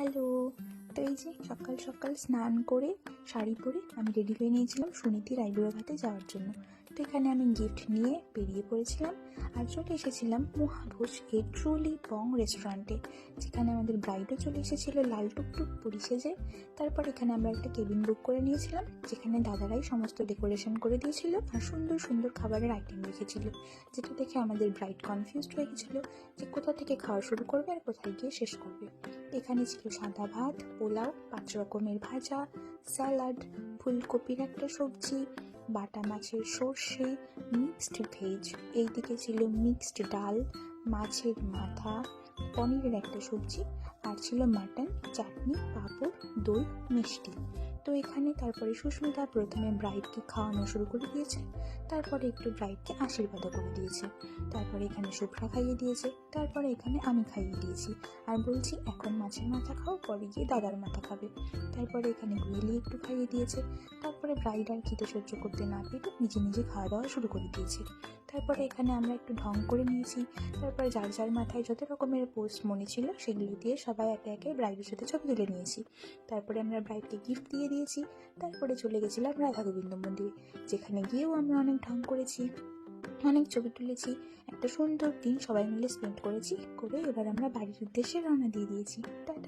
Hello. তো এই যে সকাল সকাল স্নান করে শাড়ি পরে আমি রেডি হয়ে নিয়েছিলাম সুনীতির আইবুড়ো ঘাটে যাওয়ার জন্য। তো এখানে আমি গিফট নিয়ে বেরিয়ে পড়েছিলাম আর চলে এসেছিলাম মহাভোজ এ ট্রুলি বং রেস্টুরেন্টে যেখানে আমাদের ব্রাইডও চলে এসেছিল লাল টুকটুক পুরি সেজে তারপর এখানে আমরা একটা কেবিন বুক করে নিয়েছিলাম, যেখানে দাদারাই সমস্ত ডেকোরেশন করে দিয়েছিল আর সুন্দর সুন্দর খাবারের আইটেম রেখেছিল, যেটা দেখে আমাদের ব্রাইড কনফিউজড হয়ে গেছিল যে কোথা থেকে খাওয়া শুরু করবে আর কোথায় গিয়ে শেষ করবে। এখানে ছিল সাদা ভাত, পোলাও, পাঁচ রকমের ভাজা, স্যালাড, ফুলকপির একটা সবজি, বাটা মাছের সর্ষে, মিক্সড ভেজ। এইদিকে ছিল মিক্সড ডাল, মাছের মাথা, পনিরের একটা সবজি, আর ছিল মাটন, চাটনি, পাঁপড়, দই, মিষ্টি। তো এখানে তারপরে সুস্মিতা প্রথমে ব্রাইডকে খাওয়ানো শুরু করে দিয়েছে, তারপরে একটু ব্রাইডকে আশীর্বাদও করে দিয়েছে। তারপরে এখানে শুভ্রা খাইয়ে দিয়েছে, তারপরে এখানে আমি খাইয়ে দিয়েছি। আর বলছি, এখন মাছের মাথা খাও, পরে গিয়ে দাদার মাথা খাবে। তারপরে এখানে গুয়েলি একটু খাইয়ে দিয়েছে, তারপরে ব্রাইড আর খেতে সহ্য করতে না পেরে নিজে নিজে খাওয়া দাওয়া শুরু করে দিয়েছে। তারপরে এখানে আমরা একটু ঢং করে নিয়েছি। তারপরে যার যার মাথায় যত রকমের পোস্ট মনে ছিল সেগুলো দিয়ে সবাই একে একে ব্রাইডের সাথে ছবি তুলে নিয়েছি। তারপরে আমরা ব্রাইডকে গিফট দিয়ে দিয়েছি। তারপরে চলে গেছিলাম রাধা গোবিন্দ মন্দিরে, যেখানে গিয়েও আমরা অনেক ঢং করেছি, অনেক ছবি তুলেছি। একটা সুন্দর দিন সবাই মিলে স্পেন্ড করেছি, করে এবার আমরা বাড়ির উদ্দেশ্যে রওনা দিয়ে দিয়েছি।